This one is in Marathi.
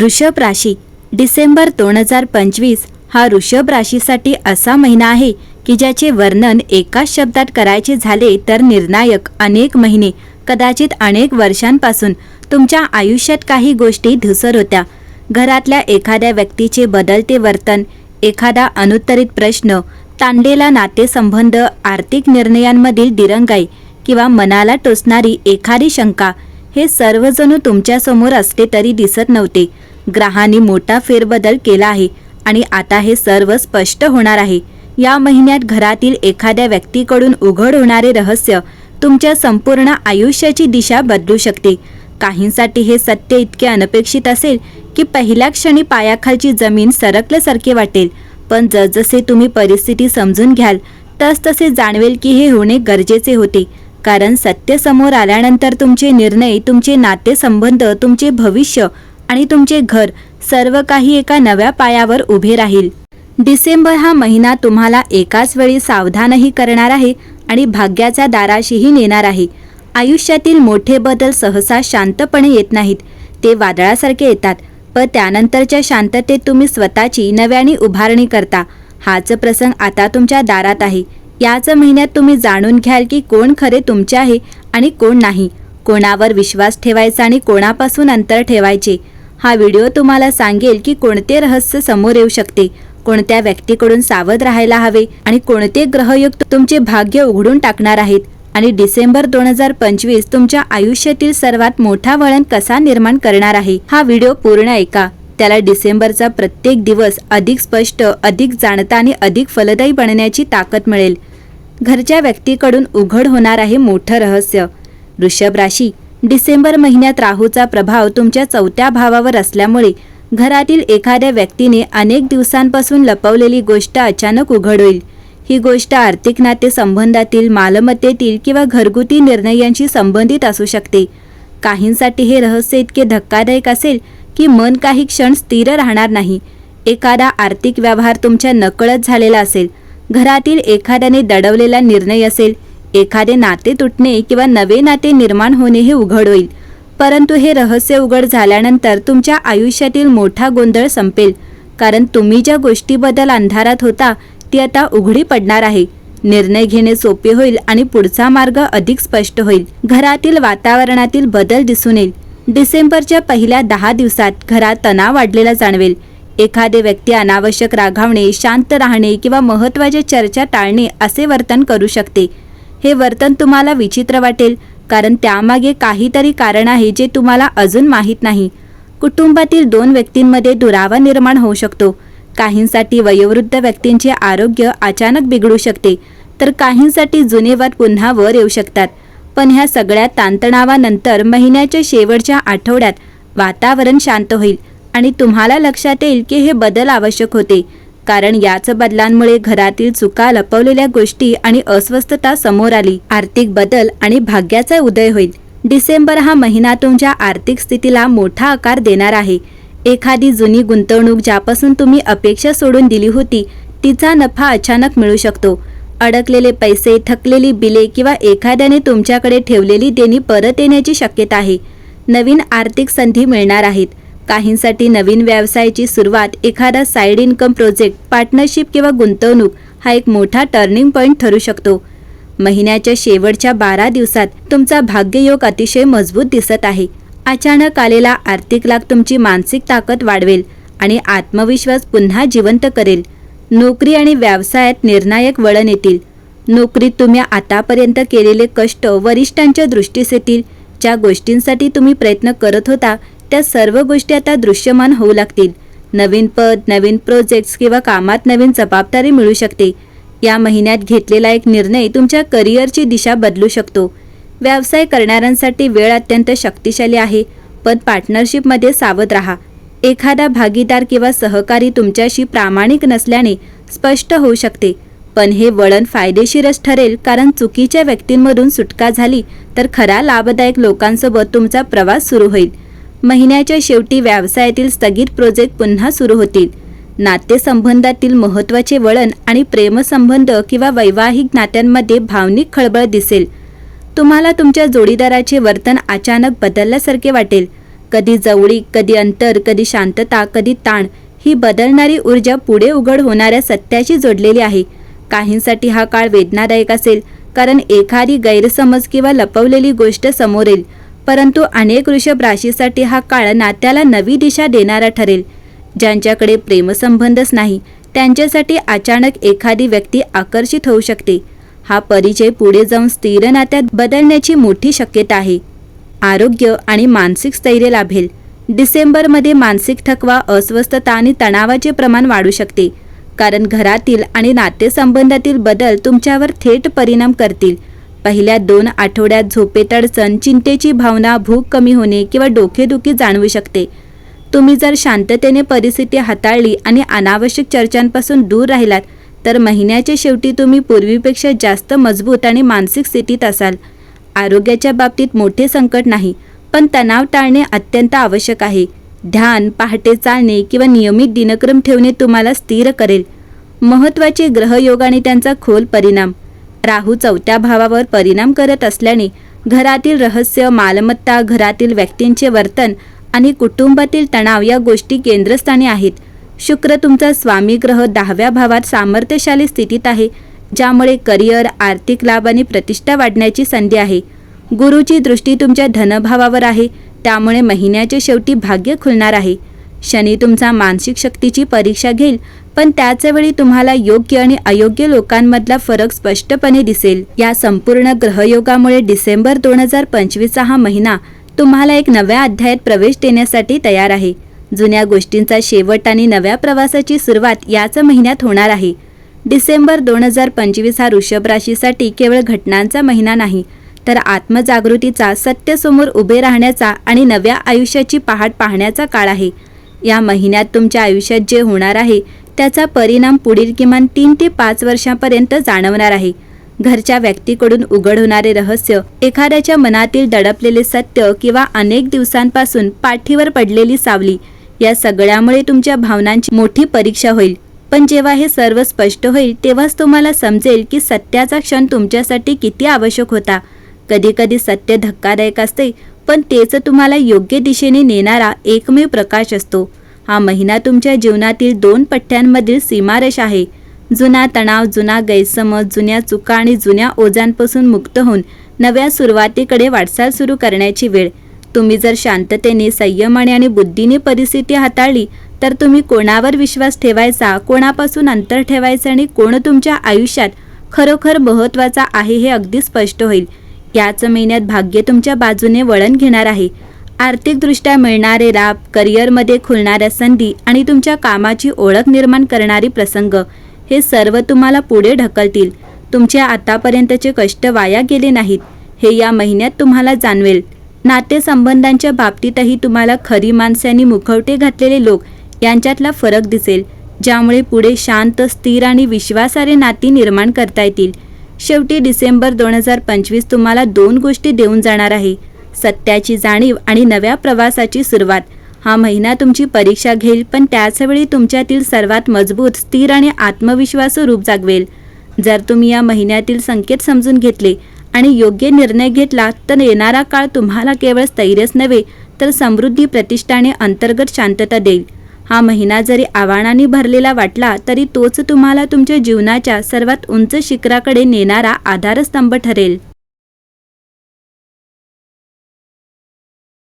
ऋषभ राशी. डिसेंबर दोन हजार पंचवीस हा ऋषभ राशीसाठी असा महिना आहे की ज्याचे वर्णन एकाच शब्दात करायचे झाले तर निर्णायक अनेक महिने कदाचित अनेक वर्षांपासून तुमच्या आयुष्यात काही गोष्टी धुसर होत्या. घरातल्या एखाद्या व्यक्तीचे बदलते वर्तन एखादा अनुत्तरित प्रश्न तांडेला नातेसंबंध आर्थिक निर्णयांमधील दिरंगाई किंवा मनाला टोचणारी एखादी शंका हे सर्वजणू तुमच्यासमोर असले तरी दिसत नव्हते. ग्रहांनी मोठा फेरबदल केला आहे आणि आता हे सर्व स्पष्ट होणार आहे. या महिन्यात घरातील एखाद्या व्यक्तीकडून उघड होणारे रहस्य तुमच्या संपूर्ण आयुष्याची दिशा बदलू शकते. काहींसाठी हे सत्य इतके अनपेक्षित असेल की पहिल्या क्षणी पायाखालची जमीन सरकल्यासारखे वाटेल. पण जसजसे तुम्ही परिस्थिती समजून घ्याल तसतसे जाणवेल की हे होणे गरजेचे होते. कारण सत्य समोर आल्यानंतर तुमचे निर्णय तुमचे नातेसंबंध तुमचे भविष्य आणि तुमचे घर सर्व काही एका नव्या पायावर उभे राहील. डिसेंबर हा महिना तुम्हाला एकाच वेळी सावधानही करणार आहे आणि भाग्याच्या दाराशीही नेणार आहे. आयुष्यातील मोठे बदल सहसा शांतपणे येत नाहीत. ते वादळासारखे येतात पण त्यानंतरच्या शांततेत तुम्ही स्वतःची नव्याने उभारणी करता. हाच प्रसंग आता तुमच्या दारात आहे. याच महिन्यात तुम्ही जाणून घ्याल की कोण खरे तुमचे आहे आणि कोण नाही. कोणावर विश्वास ठेवायचा आणि कोणापासून अंतर ठेवायचे? हा व्हिडिओ तुम्हाला सांगेल की कोणते रहस्य समोर येऊ शकते. कोणत्या व्यक्तीकडून सावध राहायला हवे आणि कोणते ग्रहयुक्त तुमचे भाग्य उघडून टाकणार आहेत. आणि डिसेंबर दोन हजार पंचवीस तुमच्या आयुष्यातील सर्वात मोठा वळण कसा निर्माण करणार आहे. हा व्हिडिओ पूर्ण ऐका. त्याला डिसेंबरचा प्रत्येक दिवस अधिक स्पष्ट अधिक जाणता आणि अधिक फलदायी बनण्याची ताकद मिळेल. घरच्या व्यक्तीकडून उघड होणार आहे मोठं रहस्य. वृषभ राशी डिसेंबर महिन्यात राहूचा प्रभाव तुमच्या चौथ्या भावावर असल्यामुळे घरातील एखाद्या व्यक्तीने अनेक दिवसांपासून लपवलेली गोष्ट अचानक उघड होईल ही गोष्ट आर्थिक नाते संबंधातील मालमत्तेतील किंवा घरगुती निर्णयांशी संबंधित असू शकते. काहींसाठी हे रहस्य इतके धक्कादायक असेल की मन काही क्षण स्थिर राहणार नाही. एखादा आर्थिक व्यवहार तुमच्या नकळत झालेला असेल. घरातील एखाद्याने दडवलेला निर्णय असेल. एखादे नाते तुटणे किंवा नवे नाते निर्माण होणे हे उघड होईल परंतु हे रहस्य उघड झाल्यानंतर तुमच्या आयुष्यातील मोठा गोंधळ संपेल. कारण तुम्ही ज्या गोष्टीबद्दल अंधारात होता ती आता उघडी पडणार आहे. निर्णय घेणे सोपे होईल आणि पुढचा मार्ग अधिक स्पष्ट होईल. घरातील वातावरणातील बदल दिसून येईल. डिसेंबरच्या पहिल्या दहा दिवसात घरात तणाव वाढलेला जाणवेल. एखादे व्यक्ती अनावश्यक रागावणे शांत राहणे किंवा महत्त्वाच्या चर्चा टाळणे असे वर्तन करू शकते. हे वर्तन तुम्हाला विचित्र वाटेल कारण त्यामागे काहीतरी कारण आहे जे तुम्हाला अजून माहीत नाही. कुटुंबातील दोन व्यक्तींमध्ये दुरावा निर्माण होऊ शकतो. काहींसाठी वयोवृद्ध व्यक्तींचे आरोग्य अचानक बिघडू शकते तर काहींसाठी जुने वाद पुन्हा वर येऊ शकतात. पण ह्या सगळ्या ताणतणावानंतर महिन्याच्या शेवटच्या आठवड्यात वातावरण शांत होईल आणि तुम्हाला लक्षात येईल की हे बदल आवश्यक होते. कारण याच बदलांमुळे घरातील चुका लपवलेल्या गोष्टी आणि अस्वस्थता समोर आली. आर्थिक बदल आणि भाग्याचा उदय होईल. डिसेंबर हा महिना तुमच्या आर्थिक स्थितीला मोठा आकार देणार आहे. एखादी जुनी गुंतवणूक ज्यापासून तुम्ही अपेक्षा सोडून दिली होती तिचा नफा अचानक मिळू शकतो. अडकलेले पैसे थकलेली बिले किंवा एखाद्याने तुमच्याकडे ठेवलेली देणी परत येण्याची शक्यता आहे. नवीन आर्थिक संधी मिळणार आहेत. काहींसाठी नवीन व्यवसायाची सुरुवात एखादा साईड इन्कम प्रोजेक्ट पार्टनरशिप किंवा गुंतवणूक हा एक मोठा टर्निंग पॉईंट ठरू शकतो. महिन्याच्या शेवटच्या बारा दिवसात तुमचा भाग्ययोग अतिशय मजबूत दिसत आहे. अचानक आलेला आर्थिक लाभ तुमची मानसिक ताकद वाढवेल आणि आत्मविश्वास पुन्हा जिवंत करेल. नोकरी आणि व्यवसायात निर्णायक वळण येतील. नोकरीत तुम्ही आतापर्यंत केलेले कष्ट वरिष्ठांच्या दृष्टीस येतील. ज्या गोष्टींसाठी तुम्ही प्रयत्न करत होता त्या सर्व गोष्टी आता दृश्यमान होऊ लागतील. नवीन पद नवीन प्रोजेक्ट्स किंवा कामात नवीन जबाबदारी मिळू शकते. या महिन्यात घेतलेला एक निर्णय तुमच्या करिअरची दिशा बदलू शकतो. व्यवसाय करणाऱ्यांसाठी वेळ अत्यंत शक्तिशाली आहे. पण पार्टनरशिपमध्ये सावध राहा. एखादा भागीदार किंवा सहकारी तुमच्याशी प्रामाणिक नसल्याने स्पष्ट होऊ शकते. पण हे वळण फायदेशीरच ठरेल कारण चुकीच्या व्यक्तींमधून सुटका झाली तर खरा लाभदायक लोकांसोबत तुमचा प्रवास सुरू होईल. महिन्याच्या शेवटी व्यवसायातील स्थगित प्रोजेक्ट पुन्हा सुरू होतील. नातेसंबंधातील महत्त्वाचे वळण आणि प्रेमसंबंध किंवा वैवाहिक नात्यांमध्ये भावनिक खळबळ दिसेल. तुम्हाला तुमच्या जोडीदाराचे वर्तन अचानक बदलल्यासारखे वाटेल. कधी जवळीक कधी अंतर कधी शांतता कधी ताण ही बदलणारी ऊर्जा पुढे उघड होणाऱ्या सत्याशी जोडलेली आहे. काहींसाठी हा काळ वेदनादायक असेल कारण एखादी गैरसमज किंवा लपवलेली गोष्ट समोर येईल. परंतु अनेक वृषभ राशीसाठी हा काळ नात्याला नवी दिशा देणारा ठरेल. ज्यांच्याकडे प्रेमसंबंधच नाही त्यांच्यासाठी अचानक एखादी व्यक्ती आकर्षित होऊ शकते. हा परिचय पुढे जाऊन स्थिर नात्यात बदलण्याची मोठी शक्यता आहे. आरोग्य आणि मानसिक स्थैर्य लाभेल. डिसेंबरमध्ये मानसिक थकवा अस्वस्थता आणि तणावाचे प्रमाण वाढू शकते. कारण घरातील आणि नातेसंबंधातील बदल तुमच्यावर थेट परिणाम करतील. पहिल्या दोन आठवड्यात झोपेत अडचण चिंतेची भावना भूक कमी होणे किंवा डोकेदुखी जाणवू शकते. तुम्ही जर शांततेने परिस्थिती हाताळली आणि अनावश्यक चर्चांपासून दूर राहिलात तर महिन्याच्या शेवटी तुम्ही पूर्वीपेक्षा जास्त मजबूत आणि मानसिक स्थितीत असाल. आरोग्याच्या बाबतीत मोठे संकट नाही पण तणाव टाळणे अत्यंत आवश्यक आहे. ध्यान पहाटे चालणे किंवा नियमित दिनक्रम ठेवणे तुम्हाला स्थिर करेल. महत्त्वाचे ग्रहयोग आणि त्यांचा खोल परिणाम. राहू चौथ्या भावावर परिणाम करत असल्याने घरातील रहस्य मालमत्ता घरातील व्यक्तींचे वर्तन आणि कुटुंबातील तणाव या गोष्टी केंद्रस्थानी आहेत. शुक्र तुमचा स्वामी ग्रह दहाव्या भावात सामर्थ्यशाली स्थितीत आहे ज्यामुळे करिअर आर्थिक लाभ आणि प्रतिष्ठा वाढण्याची संधी आहे. गुरुची दृष्टी तुमच्या धनभावावर आहे त्यामुळे महिन्याच्या शेवटी भाग्य खुलणार आहे. शनी तुमचा मानसिक शक्तीची परीक्षा घेईल पण त्याच वेळी तुम्हाला योग्य आणि अयोग्य लोकांमधला फरक स्पष्टपणे दिसेल. या संपूर्ण ग्रहयोगामुळे डिसेंबर दोन हजार पंचवीसचा हा महिना तुम्हाला एक नव्या अध्यायात प्रवेश देण्यासाठी तयार आहे. जुन्या गोष्टींचा शेवट आणि नव्या प्रवासाची सुरुवात याच महिन्यात होणार आहे. डिसेंबर दोन हजार पंचवीस हा वृषभ राशीसाठी केवळ घटनांचा महिना नाही तर आत्मजागृतीचा सत्यसमोर उभे राहण्याचा आणि नव्या आयुष्याची पहाट पाहण्याचा काळ आहे. या महिन्यात तुमच्या आयुष्यात जे होणार आहे त्याचा परिणाम पुढील किमान तीन ते पाच वर्षांपर्यंत जाणवणार आहे. घरच्या व्यक्तीकडून उघड होणारे रहस्य एखाद्याच्या मनातील दडपलेले सत्य किंवा अनेक दिवसांपासून पाठीवर पडलेली सावली या सगळ्यामुळे तुमच्या भावनांची मोठी परीक्षा होईल. पण जेव्हा हे सर्व स्पष्ट होईल तेव्हाच तुम्हाला समजेल की सत्याचा क्षण तुमच्यासाठी किती आवश्यक होता. कधीकधी सत्य धक्कादायक असते पण तेच तुम्हाला योग्य दिशेने नेणारा एकमेव प्रकाश असतो. हा महिना तुमच्या जीवनातील दोन पट्ट्यांमधील सीमारेष आहे. जुना तणाव जुना गैरसमज जुन्या चुका आणि जुन्या ओझांपासून मुक्त होऊन नव्या सुरुवातीकडे वाटचाल सुरू करण्याची वेळ. तुम्ही जर शांततेने संयमाने आणि बुद्धीने परिस्थिती हाताळली तर तुम्ही कोणावर विश्वास ठेवायचा कोणापासून अंतर ठेवायचं आणि कोण तुमच्या आयुष्यात खरोखर महत्त्वाचा आहे हे अगदी स्पष्ट होईल. याच महिन्यात भाग्य तुमच्या बाजूने वळण घेणार आहे. आर्थिकदृष्ट्या मिळणारे लाभ करिअरमध्ये खुलणाऱ्या संधी आणि तुमच्या कामाची ओळख निर्माण करणारी प्रसंग हे सर्व तुम्हाला पुढे ढकलतील. तुमचे आतापर्यंतचे कष्ट वाया गेले नाहीत. हे या महिन्यात तुम्हाला जाणवेल. नातेसंबंधांच्या बाबतीतही तुम्हाला खरी माणसांनी मुखवटे घातलेले लोक यांच्यातला फरक दिसेल ज्यामुळे पुढे शांत स्थिर आणि विश्वासार्ह नाती निर्माण करता येतील. शेवटी डिसेंबर दोन हजार पंचवीस तुम्हाला दोन गोष्टी देऊन जाणार आहे. सत्याची जाणीव आणि नव्या प्रवासाची सुरुवात. हा महिना तुमची परीक्षा घेईल पण त्याचवेळी तुमच्यातील सर्वात मजबूत स्थिर आणि आत्मविश्वास रूप जागवेल. जर तुम्ही या महिन्यातील संकेत समजून घेतले आणि योग्य निर्णय घेतला तर येणारा काळ तुम्हाला केवळ स्थैर्यच नव्हे तर समृद्धी प्रतिष्ठाने अंतर्गत शांतता देईल. हा महिना जरी आव्हानांनी भरलेला वाटला तरी तोच तुम्हाला तुमच्या जीवनाच्या सर्वात उंच शिखराकडे नेणारा आधारस्तंभ ठरेल.